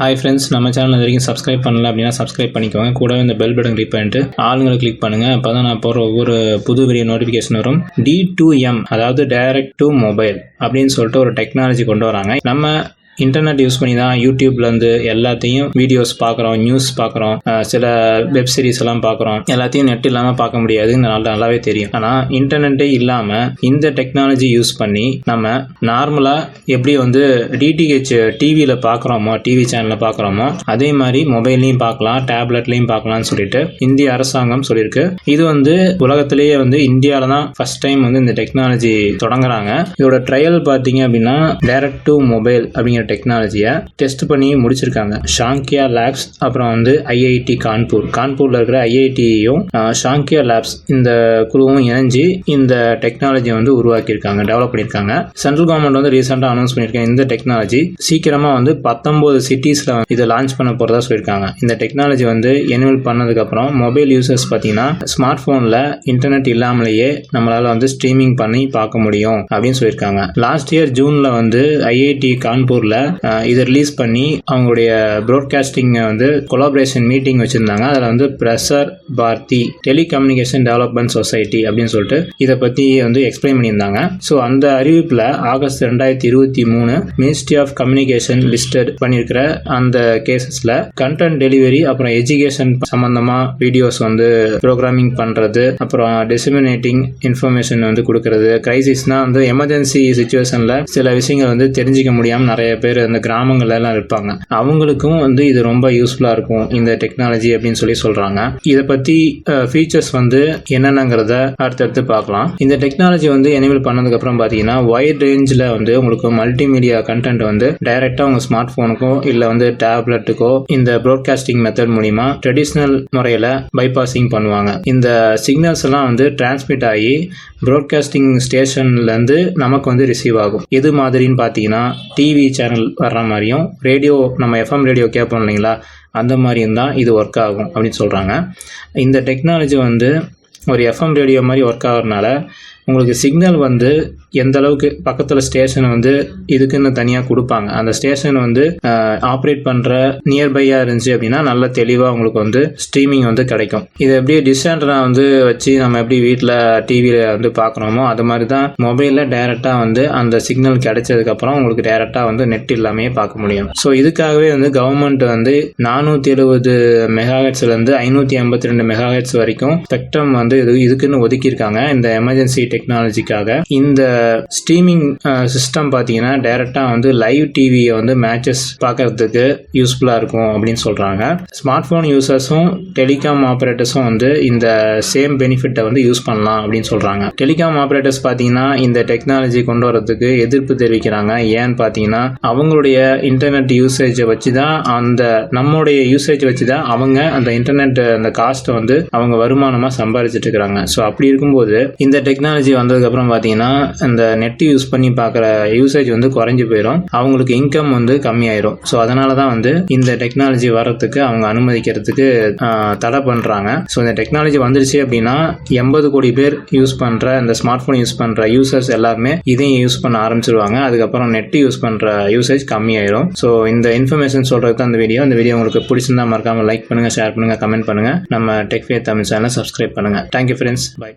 Hi friends நம்ம channel இது வரைக்கும் சப்ஸ்கிரைப் பண்ணல அப்படின்னா சப்ஸ்கிரைப் பண்ணிக்கோங்க. கூடவே இந்த பெல் பட்டன் கிளிக் பண்ணிட்டு ஆளுங்களை கிளிக் பண்ணுங்க. அப்போ தான் நான் போகிற ஒவ்வொரு புது பெரிய நோட்டிஃபிகேஷன் வரும். டி டூ எம் அதாவது டைரக்ட் டு மொபைல் அப்படின்னு சொல்லிட்டு ஒரு டெக்னாலஜி கொண்டு வராங்க. நம்ம இன்டர்நெட் யூஸ் பண்ணி தான் யூடியூப்லேருந்து எல்லாத்தையும் வீடியோஸ் பார்க்குறோம் நியூஸ் பார்க்குறோம் சில வெப் சீரிஸ் எல்லாம் பார்க்குறோம் எல்லாத்தையும் நெட் இல்லாமல் பார்க்க முடியாதுன்னு நல்லா நல்லாவே தெரியும். ஆனால் இன்டர்நெட்டே இல்லாமல் இந்த டெக்னாலஜி யூஸ் பண்ணி நம்ம நார்மலாக எப்படி வந்து டிடிஹெச் டிவியில் பார்க்குறோமோ டிவி சேனலில் பார்க்குறோமோ அதே மாதிரி மொபைல்லையும் பார்க்கலாம் டேப்லெட்லையும் பார்க்கலாம்னு சொல்லிட்டு இந்திய அரசாங்கம் சொல்லியிருக்கு. இது வந்து உலகத்திலேயே வந்து இந்தியாவில் தான் ஃபர்ஸ்ட் டைம் வந்து இந்த டெக்னாலஜி தொடங்குறாங்க. இதோட ட்ரையல் பார்த்தீங்க அப்படின்னா டேரக்ட் டு மொபைல் அப்படிங்கிற டெக்னாலஜியை டெஸ்ட் பண்ணி முடிச்சிருக்காங்க. ஷாங்கியா லேப்ஸ் அப்புறம் வந்து ஐஐடி கான்பூர் கான்பூரில் இருக்கிற ஐஐடியும் ஷாங்கியா லேப்ஸ் இந்த குழுவும் இணைஞ்சு இந்த டெக்னாலஜியை வந்து உருவாக்கியிருக்காங்க டெவலப் பண்ணியிருக்காங்க. சென்ட்ரல் கவர்மெண்ட் வந்து ரீசெண்டாக அனௌன்ஸ் பண்ணியிருக்காங்க இந்த டெக்னாலஜி சீக்கிரமாக வந்து பத்தொம்போது சிட்டிஸில் இதை லான்ச் பண்ண போகிறதா சொல்லியிருக்காங்க. இந்த டெக்னாலஜி வந்து எனிவல் பண்ணதுக்கப்புறம் மொபைல் யூசர்ஸ் பார்த்தீங்கன்னா ஸ்மார்ட் ஃபோனில் இன்டர்நெட் இல்லாமலேயே நம்மளால் வந்து ஸ்ட்ரீமிங் பண்ணி பார்க்க முடியும் அப்படின்னு சொல்லியிருக்காங்க. லாஸ்ட் இயர் ஜூனில் வந்து ஐஐடி கான்பூரில் இதை ரிலீஸ் பண்ணி அவங்களுடைய ப்ராட்காஸ்டிங் வந்து கொலாபரேஷன் மீட்டிங் வச்சுருந்தாங்க. அதில் வந்து Prasar Bharati telecommunication development society அப்படின்னு சொல்லிட்டு இதை பற்றி வந்து எக்ஸ்பிளைன் பண்ணியிருந்தாங்க. ஸோ அந்த அறிவிப்பில் ஆகஸ்ட் ரெண்டாயிரத்தி இருபத்தி மூணு மினிஸ்ட்ரி ஆஃப் கம்யூனிகேஷன் லிஸ்டட் பண்ணியிருக்கிற அந்த கேசஸில் கண்டென்ட் டெலிவரி அப்புறம் எஜுகேஷன் சம்மந்தமாக வீடியோஸ் வந்து ப்ரோக்ராமிங் பண்ணுறது அப்புறம் டிசிமினேட்டிங் இன்ஃபர்மேஷன் வந்து கொடுக்கறது கிரைசிஸ்னால் வந்து எமர்ஜென்சி சுச்சுவேஷனில் சில விஷயங்கள் வந்து தெரிஞ்சிக்க முடியாமல் நிறைய பேர் அந்த கிராமங்கள்லாம் இருப்பாங்க அவங்களுக்கும் வந்து இது ரொம்ப யூஸ்ஃபுல்லாக இருக்கும் இந்த டெக்னாலஜி அப்படின்னு சொல்லி சொல்கிறாங்க இதை பற்றி ஃபீச்சர்ஸ் வந்து என்னென்னங்கிறத அடுத்தடுத்து பார்க்கலாம். இந்த டெக்னாலஜி வந்து எனேபிள் பண்ணதுக்கப்புறம் பார்த்தீங்கன்னா ஒயர் ரேஞ்சில் வந்து உங்களுக்கு மல்டிமீடியா கண்டென்ட் வந்து டைரெக்டாக உங்கள் ஸ்மார்ட் ஃபோனுக்கோ இல்லை வந்து டேப்லெட்டுக்கோ இந்த ப்ராட்காஸ்டிங் மெத்தட் மூலிமா ட்ரெடிஷ்னல் முறையில் பைபாசிங் பண்ணுவாங்க. இந்த சிக்னல்ஸ் எல்லாம் வந்து டிரான்ஸ்மிட் ஆகி ப்ராட்காஸ்டிங் ஸ்டேஷன்லேருந்து நமக்கு வந்து ரிசீவ் ஆகும். எது மாதிரின்னு பார்த்தீங்கன்னா டிவி சேனல் வர்ற மாதிரியும் ரேடியோ நம்ம எஃப்எம் ரேடியோ கேட்போம் இல்லைங்களா? அந்த மாதிரியும் தான் இது ஒர்க் ஆகும் அப்படின்னு சொல்கிறாங்க இந்த டெக்னாலஜி வந்து ஒரு எஃப்எம் ரேடியோ மாதிரி ஒர்க் ஆகிறதுனால உங்களுக்கு சிக்னல் வந்து எந்த அளவுக்கு பக்கத்தில் ஸ்டேஷன் வந்து இதுக்குன்னு தனியாக கொடுப்பாங்க. அந்த ஸ்டேஷன் வந்து ஆப்ரேட் பண்ணுற நியர்பையாக இருந்துச்சு அப்படின்னா நல்ல தெளிவாக உங்களுக்கு வந்து ஸ்ட்ரீமிங் வந்து கிடைக்கும். இது எப்படி டிஸ்டாண்டனா வந்து வச்சு நம்ம எப்படி வீட்டில் டிவியில் வந்து பார்க்குறோமோ அது மாதிரி தான் மொபைலில் டைரெக்டாக வந்து அந்த சிக்னல் கிடைச்சதுக்கப்புறம் உங்களுக்கு டைரெக்டாக வந்து நெட் இல்லாமே பார்க்க முடியும். ஸோ இதுக்காகவே வந்து கவர்மெண்ட் வந்து நானூற்றி எழுபது மெகாஹெட்ஸ்லேருந்து ஐநூற்றி ஐம்பத்தி ரெண்டு மெகாஹெட்ஸ் வரைக்கும் ஸ்பெக்ட்ரம் வந்து இது இதுக்குன்னு ஒதுக்கியிருக்காங்க. இந்த எமர்ஜென்சி டெக்னாலஜிக்காக இந்த ஸ்ட்ரீமிங் சிஸ்டம் uh, பார்த்தீங்கன்னா டைரெக்டாக வந்து லைவ் டிவியை வந்து மேட்சஸ் பார்க்கறதுக்கு யூஸ்ஃபுல்லாக இருக்கும் அப்படின்னு சொல்கிறாங்க ஸ்மார்ட் ஃபோன் யூசர்ஸும் டெலிகாம் ஆப்ரேட்டர்ஸும் வந்து இந்த சேம் பெனிஃபிட்டை வந்து யூஸ் பண்ணலாம் அப்படின்னு சொல்கிறாங்க டெலிகாம் ஆப்ரேட்டர்ஸ் பார்த்தீங்கன்னா இந்த டெக்னாலஜி கொண்டு வரதுக்கு எதிர்ப்பு தெரிவிக்கிறாங்க. ஏன்னு பார்த்தீங்கன்னா அவங்களுடைய இன்டர்நெட் யூசேஜை வச்சு தான் அந்த நம்மளுடைய யூசேஜ் வச்சு தான் அவங்க அந்த இன்டர்நெட் அந்த காஸ்ட்டை வந்து அவங்க வருமானமாக சம்பாதிச்சிட்டு இருக்கிறாங்க. ஸோ அப்படி இருக்கும்போது இந்த டெக்னாலஜி வந்ததுக்கப்புறம் பார்த்தீங்கன்னா அந்த நெட் யூஸ் பண்ணி பார்க்குற யூசேஜ் வந்து குறைஞ்சி போயிடும் அவங்களுக்கு இன்கம் வந்து கம்மியாயிரும். ஸோ அதனால தான் வந்து இந்த டெக்னாலஜி வர்றதுக்கு அவங்க அனுமதிக்கிறதுக்கு தடை பண்ணுறாங்க ஸோ இந்த டெக்னாலஜி வந்துருச்சு அப்படின்னா எண்பது கோடி பேர் யூஸ் பண்ணுற இந்த ஸ்மார்ட் ஃபோன் யூஸ் பண்ணுற யூசர்ஸ் எல்லாருமே இதையும் யூஸ் பண்ண ஆரம்பிச்சிருவாங்க. அதுக்கப்புறம் நெட் யூஸ் பண்ணுற யூசேஜ் கம்மியாயிரும். ஸோ இந்த இன்ஃபர்மேஷன் சொல்கிறது தான் இந்த வீடியோ இந்த வீடியோ உங்களுக்கு பிடிச்சிருந்தா மறக்காமல் லைக் பண்ணுங்கள் ஷேர் பண்ணுங்கள் கமெண்ட் பண்ணுங்கள் நம்ம டெக்ஃபே தமிழ் சேனலை சப்ஸ்கிரைப் பண்ணுங்கள் தேங்க்யூ ஃப்ரெண்ட்ஸ் பை